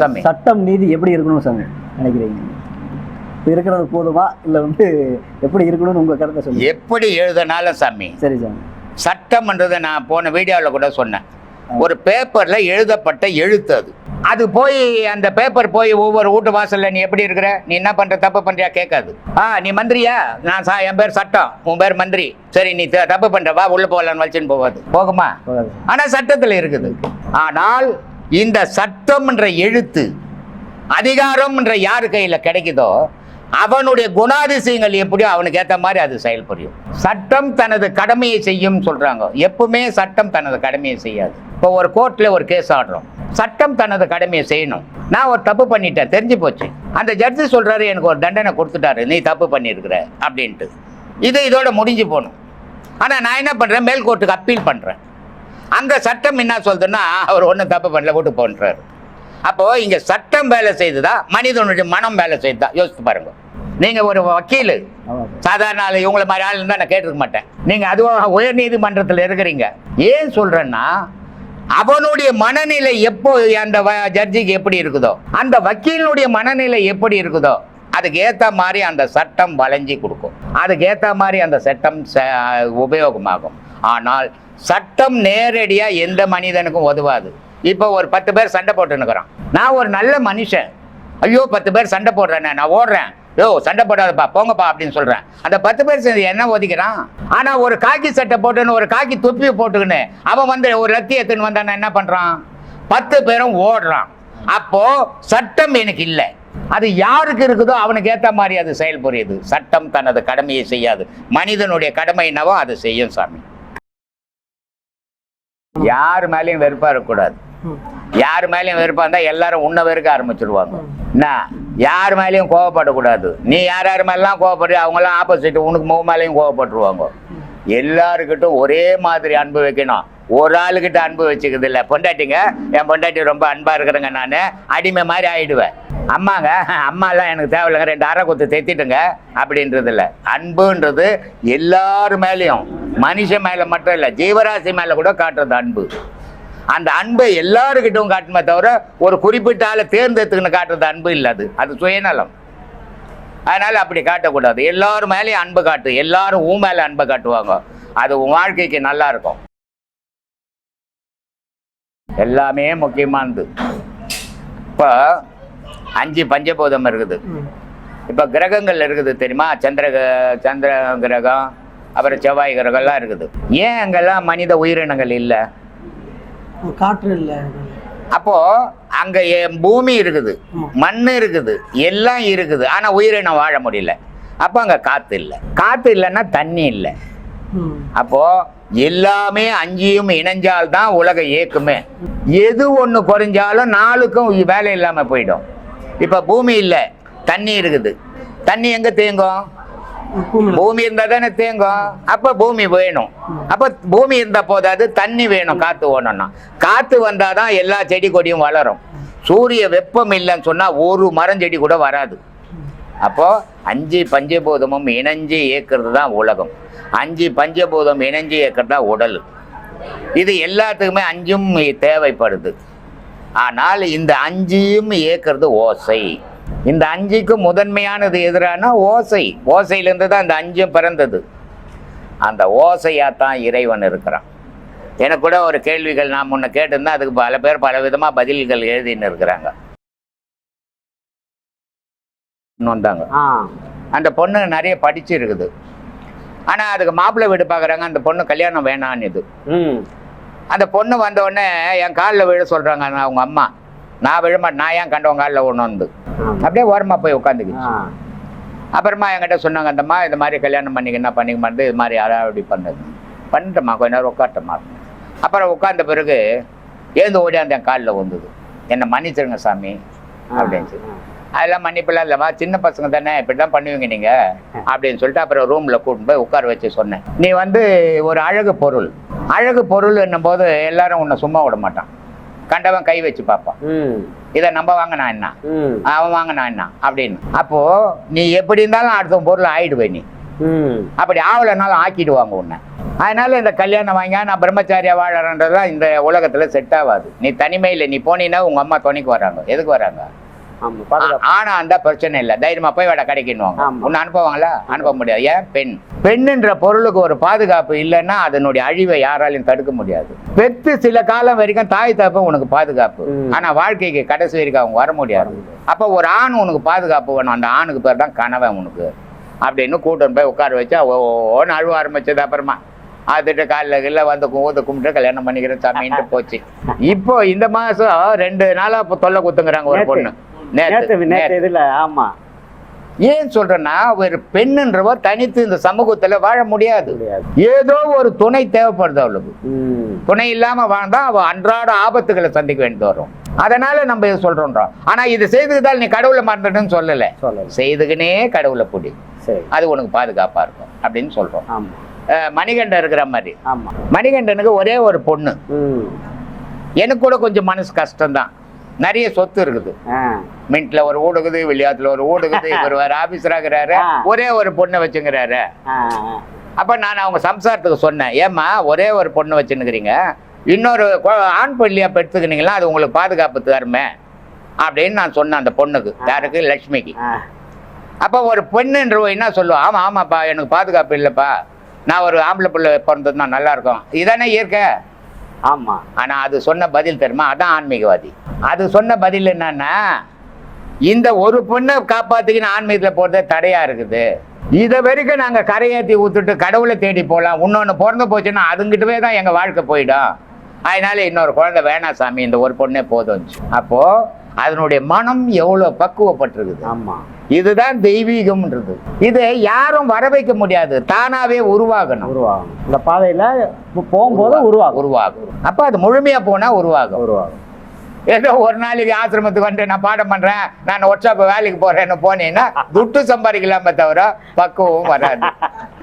சாமி சட்டம் நீதி எப்படி இருக்கணும் சாமி நினைக்கிறீங்க? இருக்கிறது போதுமா? இல்லை வந்து எப்படி இருக்கணும்னு உங்கள் கருத்தை சொல்லுங்க. எப்படி எழுதினாலும் சாமி. சரி சாமி. சட்டம்ன்றதை நான் போன வீடியோவில் கூட சொன்னேன். ஒரு பேப்பரில் எழுதப்பட்ட எழுத்து அது. அது போய் அந்த பேப்பர் போய் ஒவ்வொரு வீட்டு வாசல்ல நீ எப்படி இருக்கிற? நீ என்ன பண்ற? தப்பு பண்றியா? கேட்காது. ஆ நீ மந்திரியா? நான் சா என் பேர் சட்டம். உன் பேர் மந்திரி. சரி நீ தப்பு பண்ற. வா உள்ள போகலான்னு வச்சுன்னு போகாது. போகுமா? போகாது. ஆனா சட்டத்தில் இருக்குது. ஆனால் இந்த சட்டம் என்ற எழுத்து அதிகாரம் என்ற யார் கையில் கிடைக்குதோ அவனுடைய குணாதிசயங்கள் எப்படியோ அவனுக்கு ஏற்ற மாதிரி அது செயல்புரியும் சட்டம் தனது கடமையை செய்யும் சொல்றாங்க. எப்பவுமே சட்டம் தனது கடமையை செய்யாது. இப்போ ஒரு கோர்ட்ல ஒரு கேஸ் ஆடுறோம். சட்டம் தனது கடமையை செய்யணும். நான் ஒரு தப்பு பண்ணிட்டேன் தெரிஞ்சு போச்சு. அந்த ஜட்ஜி சொல்றாரு எனக்கு ஒரு தண்டனை கொடுத்துட்டாரு நீ தப்பு பண்ணியிருக்கிற அப்படின்ட்டு. இது இதோட முடிஞ்சு போகணும். ஆனால் நான் என்ன பண்ணுறேன் மேல் கோர்ட்டுக்கு அப்பீல் பண்ணுறேன் அங்க சட்டம் என்ன சொல்றதுன்னா அவர் ஒன்றும் தப்பு பண்ணல விட்டு போன்றாரு. அப்போ இங்க சட்டம் வேலை செய்ததா மனிதனுடைய மனம் வேலை செய்ததா? யோசித்து பாருங்க. நீங்க ஒரு வக்கீல். சாதாரண ஆளு இவங்கள மாதிரி ஆள் இருந்தா நான் கேட்டிருக்க மாட்டேன். நீங்க அதுவும் உயர் நீதிமன்றத்தில் இருக்கிறீங்க. ஏன் சொல்றேன்னா அவனுடைய மனநிலை எப்போ அந்த ஜட்ஜிக்கு எப்படி இருக்குதோ அந்த வக்கீலினுடைய மனநிலை எப்படி இருக்குதோ அதுக்கு ஏத்த மாதிரி அந்த சட்டம் வளைஞ்சி கொடுக்கும். அதுக்கு ஏத்த மாதிரி அந்த சட்டம் உபயோகமாகும். ஆனால் சட்டம் நேரடியாக எந்த மனிதனுக்கும் உதவாது இப்போ ஒரு பத்து பேர் சண்டை போட்டுன்னுக்குறான். நான் ஒரு நல்ல மனுஷன். ஐயோ பத்து பேர் சண்டை போடுறேன் நான் ஓடுறேன். யோ சண்டை போடாதப்பா போங்கப்பா அப்படின்னு சொல்கிறேன் அந்த பத்து பேர் சேர்ந்து என்ன ஒதுக்கிறான்? ஆனால் ஒரு காக்கி சட்டை போட்டுன்னு ஒரு காக்கி தொப்பி போட்டுக்கின்னு அவன் வந்து ஒரு ரத்தி எடுத்துன்னு வந்தானா என்ன பண்ணுறான் பத்து பேரும் ஓடுறான். அப்போது சட்டம் எனக்கு இல்லை. அது யாருக்கு இருக்குதோ அவனுக்கு ஏற்ற மாதிரி அது செயல்புரியுது சட்டம் தனது கடமையை செய்யாது. மனிதனுடைய கடமை என்னவோ அது செய்யும் சாமி. யார் மேலேயும் வெறுப்பா இருக்கக்கூடாது. யார் மேலேயும் வெறுப்பா இருந்தா எல்லாரும் உன்னை வெறுக்க ஆரம்பிச்சிருவாங்க. என்ன? யார் மேலேயும் கோவப்படக்கூடாது. நீ யார் யார் மேலாம் கோவப்படுறியோ அவங்களாம் ஆப்போசிட் உனக்கு முக மேலேயும் கோவப்பட்டுருவாங்க. எல்லாருக்கிட்டும் ஒரே மாதிரி அன்பு வைக்கணும். ஒரு ஆளுகிட்ட அன்பு வச்சுக்கிறது இல்லை. பொண்டாட்டிங்க என் பொண்டாட்டி ரொம்ப அன்பா இருக்கிறேங்க நான். அடிமை மாதிரி ஆயிடுவேன் அம்மாங்க அம்மாலாம் எனக்கு தேவையில்லைங்க. ரெண்டு அரை கொத்து தெத்திட்டுங்க. அப்படின்றது இல்லை. அன்புன்றது எல்லார் மேலேயும். மனுஷன் மேலே மட்டும் இல்லை ஜீவராசி மேலே கூட காட்டுறது அன்பு. அந்த அன்பை எல்லாருக்கிட்டும் காட்டுமே தவிர ஒரு குறிப்பிட்ட ஆளை தேர்ந்தெடுத்துக்கின்னு காட்டுறது அன்பு இல்லை அது. அது சுயநலம். அதனால அப்படி காட்டக்கூடாது. எல்லாரும் மேலேயும் அன்பு காட்டு. எல்லாரும் உன் மேலே அன்பை காட்டுவாங்க. அது உன் வாழ்க்கைக்கு நல்லா இருக்கும். எல்லாமே முக்கியமானது. இப்போ அஞ்சு பஞ்சபூதம் இருக்குது. இப்போ கிரகங்கள் இருக்குது தெரியுமா? சந்திர சந்திர கிரகம் அப்புறம் செவ்வாய் கிரகம்லாம் இருக்குது. ஏன் அங்கெல்லாம் மனித உயிரினங்கள் இல்லை? காற்று இல்லை. அப்போ அங்க பூமி இருக்குது. மண் இருக்குது. எல்லாம் இருக்குது. ஆனா உயிரினம் வாழ முடியல. அப்போ அங்க காத்து இல்லை. காத்து இல்லைன்னா தண்ணி இல்லை. அப்போ எல்லாமே அஞ்சியும் இணைஞ்சால்தான் உலக இயக்குமே. எது ஒண்ணு குறைஞ்சாலும் நாளுக்கும் வேலை இல்லாம போயிடும். இப்ப பூமி இல்லை. தண்ணி இருக்குது. தண்ணி எங்க தேங்கும்? பூமி இருந்தா தானே தேங்கும்? அப்ப பூமி வேணும். அப்ப பூமி இருந்தா போதாது தண்ணி வேணும் காத்து ஓடணும்னா காத்து வந்தாதான் எல்லா செடி கொடியும் வளரும். சூரிய வெப்பம் இல்லைன்னு சொன்னா ஒரு மரம் செடி கூட வராது. அப்போ அஞ்சு பஞ்சபூதமும் இணைஞ்சு இயக்கிறது தான் உலகம். அஞ்சு பஞ்சபூதம் இணைஞ்சு இயக்கிறது தான் உடல். இது எல்லாத்துக்குமே அஞ்சும் தேவைப்படுது. ஆனால் இந்த அஞ்சையும் இயக்கிறது ஓசை. இந்த அஞ்சுக்கு முதன்மையானது எதிரான ஓசை. ஓசையிலேருந்து தான் இந்த அஞ்சும் பிறந்தது. அந்த ஓசையாக தான் இறைவன் இருக்கிறான். எனக்கு கூட ஒரு கேள்விகள் நான் முன்ன கேட்டிருந்தேன். அதுக்கு பல பேர் பல விதமாக பதில்கள் எழுதின்னு இருக்கிறாங்க. வந்தாங்க. ஆ. அந்த பொண்ணு நிறைய படிச்சு இருக்குது ஆனால் அதுக்கு மாப்பிள்ளை வீடு பார்க்குறாங்க அந்த பொண்ணு கல்யாணம் வேணான்னு இது. ம். அந்த பொண்ணு வந்த உடனே என் காலில் விழ சொல்கிறாங்க அவங்க அம்மா. நான் விழமாட்டேன் நான் ஏன் கண்டவன் காலில் ஒன்று வந்து அப்படியே ஓரமாக போய் உட்காந்துக்கிச்சு. அப்புறமா என்கிட்ட சொன்னாங்க அந்தம்மா இந்த மாதிரி கல்யாணம் பண்ணிக்க என்ன பண்ணிக்க மாட்டேது இது மாதிரி யாராவது அப்படி பண்ணது? பண்ணிட்டம்மா கொஞ்ச நேரம் உட்காட்டம்மா அப்புறம் உட்கார்ந்த பிறகு ஏந்து ஓடியாந்து என் காலில் வந்தது என்னை மன்னிச்சிருங்க சாமி அப்படின்னு சொல்லி. அதெல்லாம் மன்னிப்பெல்லாம் இல்லைம்மா சின்ன பசங்க தானே இப்படி தான் பண்ணுவீங்க நீங்கள் அப்படின்னு சொல்லிட்டு அப்புறம் ரூமில் கூட்டிட்டு போய் உட்கார வச்சு சொன்னேன். நீ வந்து ஒரு அழகு பொருள். அழகு பொருள் என்னும்போது எல்லாரும் உன்னை சும்மா விட மாட்டான். கண்டவன் கை வச்சு பார்ப்பான். இதை நம்ம வாங்கினா என்ன? அவன் வாங்கினா என்ன? அப்படின்னு. அப்போ நீ எப்படி இருந்தாலும் அடுத்த பொருள் ஆயிடுவே நீ. அப்படி ஆகலைனாலும் ஆக்கிடுவாங்க உன்னை. அதனால இந்த கல்யாணம் வாங்க நான் பிரம்மச்சாரியா வாழறன்றதுலாம் இந்த உலகத்துல செட் ஆகாது. நீ தனிமையில நீ போனீன்னா உங்க அம்மா துணைக்கு வராங்க. எதுக்கு வராங்க? ஆனா அந்த பிரச்சனை இல்லை. தைரியமா போய் வாடா கடைக்குன்னுவாங்க ஆமா. உன்னை அனுப்புவாங்களா? அனுப்ப முடியாது. ஏன்? பெண். பெண்ணுன்ற பொருளுக்கு ஒரு பாதுகாப்பு இல்லைன்னா அதனுடைய அழிவை யாராலையும் தடுக்க முடியாது. பெத்து சில காலம் வரைக்கும் தாய் தகப்பன் உனக்கு பாதுகாப்பு. ஆனா வாழ்க்கைக்கு கடைசி வரைக்கும் அவங்க வர முடியாது. அப்ப ஒரு ஆண் உனக்கு பாதுகாப்பு வேணும். அந்த ஆணுக்கு பேர் தான் கணவன் உனக்கு. அப்படின்னு கூட்டம் போய் உட்கார வச்சா ஓன்னு அழுவ ஆரம்பிச்சது அப்புறமா. அதுட்டு காலில் கீழ வந்து ஊத கும்பிட்டு கல்யாணம் பண்ணிக்கிறேன் சாமின்ட்டு போச்சு. இப்போ இந்த மாசம் ரெண்டு நாளா இப்போ தொல்லை குத்துங்கிறாங்க ஒரு. பொண்ணு. நேத்து நேத்து இதுல ஆமா. ஏன் சொல்றேன்னா ஒரு பெண்ணுன்றவ தனித்து இந்த சமூகத்துல வாழ முடியாது. ஏதோ ஒரு துணை தேவைப்படுது அவளுக்கு துணை இல்லாம வாழ்ந்தா அவ அன்றாட ஆபத்துகளை சந்திக்க வேண்டியது வரும். அதனால நம்ம இதை சொல்றோம் ஆனா இது செய்ததால் நீ கடவுளை மறந்துட்டுன்னு சொல்லல. செய்துக்குனே கடவுளை பிடி. சரி. அது உனக்கு பாதுகாப்பா இருக்கும் அப்படின்னு சொல்றோம். மணிகண்டன் இருக்கிற மாதிரி. மணிகண்டனுக்கு ஒரே ஒரு பொண்ணு. எனக்கு கூட கொஞ்சம் மனசு கஷ்டம்தான். நிறைய சொத்து இருக்குது. மின்ட்ல ஒரு ஊடுகுது விளையாட்டுல ஒரு ஊடுகுது இவர் வேற ஆபீசராகிறாரு. ஒரே ஒரு பொண்ணை வச்சுங்கிறாரு. அப்ப நான் அவங்க சம்சாரத்துக்கு சொன்னேன் ஏம்மா ஒரே ஒரு பொண்ணு வச்சுன்னுக்கிறீங்க. இன்னொரு ஆண் பள்ளியா பெற்றுக்கினீங்களா அது உங்களுக்கு பாதுகாப்பு தருமே. அப்படின்னு நான் சொன்னேன் அந்த பொண்ணுக்கு யாருக்கு? லட்சுமிக்கு. அப்ப ஒரு பெண்ணுன்றவ என்ன சொல்லுவா ஆமா ஆமாப்பா எனக்கு பாதுகாப்பு இல்லைப்பா. நான் ஒரு ஆம்பளை பிள்ளை பிறந்ததுன்னா நல்லா இருக்கும். இதானே இயற்கை? ஆமா. ஆனா அது சொன்ன பதில் தெரியுமா? அதான் ஆன்மீகவாதி. அது சொன்ன பதில் என்னன்னா இந்த ஒரு பொண்ணை காப்பாத்திக்கின்னு ஆன்மீகத்துல போறதே தடையா இருக்குது. இதை வரைக்கும் நாங்க கரையேற்றி ஊத்துட்டு கடவுளை தேடி போகலாம் இன்னொன்னு பிறந்து போச்சுன்னா அதுங்கிட்டவே தான் எங்க வாழ்க்கை போயிடும். அதனால இன்னொரு குழந்தை வேணாம் சாமி இந்த ஒரு பொண்ணே போதும். அப்போ அதனுடைய மனம் எவ்வளவு பக்குவப்பட்டிருக்குது? ஆமா. இதுதான் தெய்வீகம்ன்றது. இதை யாரும் வர வைக்க முடியாது. தானாவே உருவாகணும். உருவாகும் இந்த பாதையில போகும்போது உருவாகும் உருவாகும் அப்ப அது முழுமையா போனா உருவாகும். உருவாகும் ஏதோ ஒரு நாளைக்கு ஆசிரமத்துக்கு வந்து நான் பாடம் பண்றேன். நான் ஒர்க் ஷாப் வேலைக்கு போறேன்னு போனீங்கன்னா துட்டு சம்பாதிக்கலாமே தவிர பக்குவம் வராது.